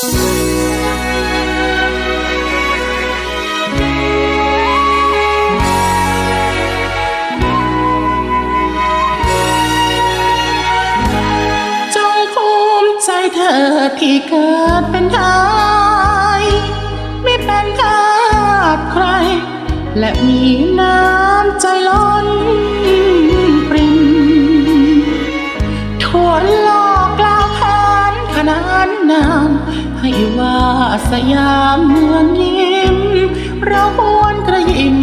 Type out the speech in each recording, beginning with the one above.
จงภูมิใจเธอที่เกิดเป็นไทยไม่เป็นทาสใคร และมีน้ำ นานนามให้ว่าสยามเมืองยิ้ม เราบวนกระยิม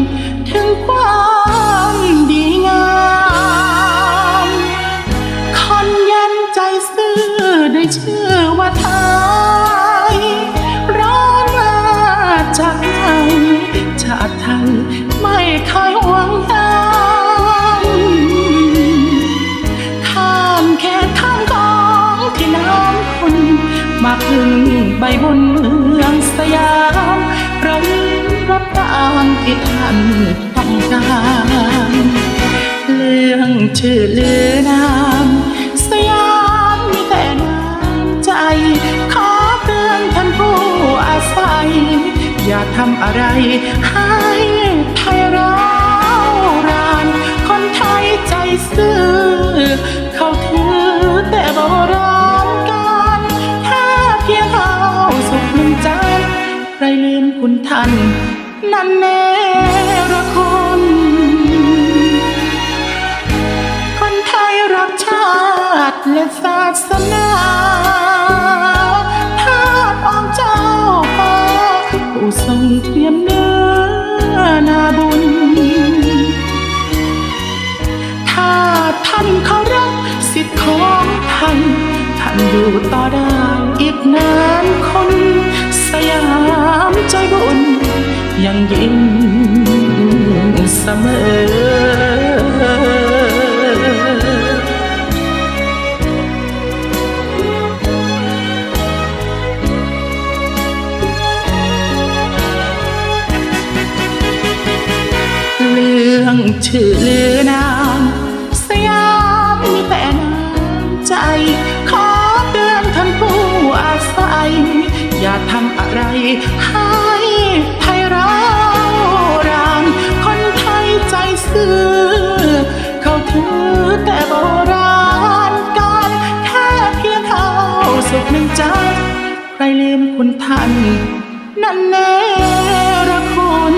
ถึงความดีงามคนยันใจซื่อได้ชื่อว่าไทยร้อนมาจากไหนชาติไทยไม่เคย มาพึ่งใบบนเมืองสยามเรารับตามที่ท่านต้องการเรื่องชื่อลือนามสยามมีแต่น้ำใจ ขอเตือนท่านผู้อาศัย อย่าทำอะไรให้ คุณท่านนั่นเนรคุณคนไทยรักชาติและศาสนาทาสองเจ้าฟ้าผู้ทรงเตรียมเนื้อนาบุญ ถ้าท่านเคารพสิทธิของท่าน ท่านอยู่ต่อได้อีกนานคนสยาม บุญยังยิ้มเสมอเรื่องชื่อลือนามสยามมีแต่น้ำใจ ขอเตือนท่านผู้อาศัย อย่าทำอะไรให้ ซื่อเขาถือแต่โบราณการแค่เพียงเขาสุขหนึ่งใจ ใครลืมคุณท่านนั่นเนรคุณ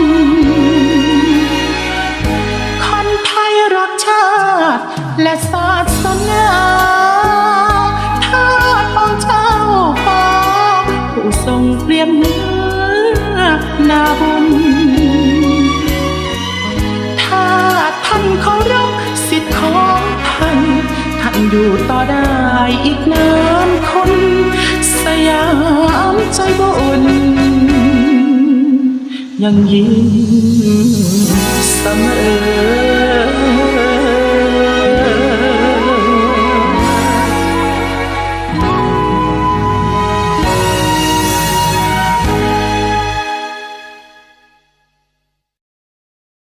คนไทยรักชาติ และศาสนาทาสของเจ้าฟ้าผู้ทรงเปรียมเนื้อนาบุ ท่านเคารพสิทธิ์ของท่านท่านอยู่ต่อได้อีกนานคน สยามใจบุญยังยิ้มเสมอ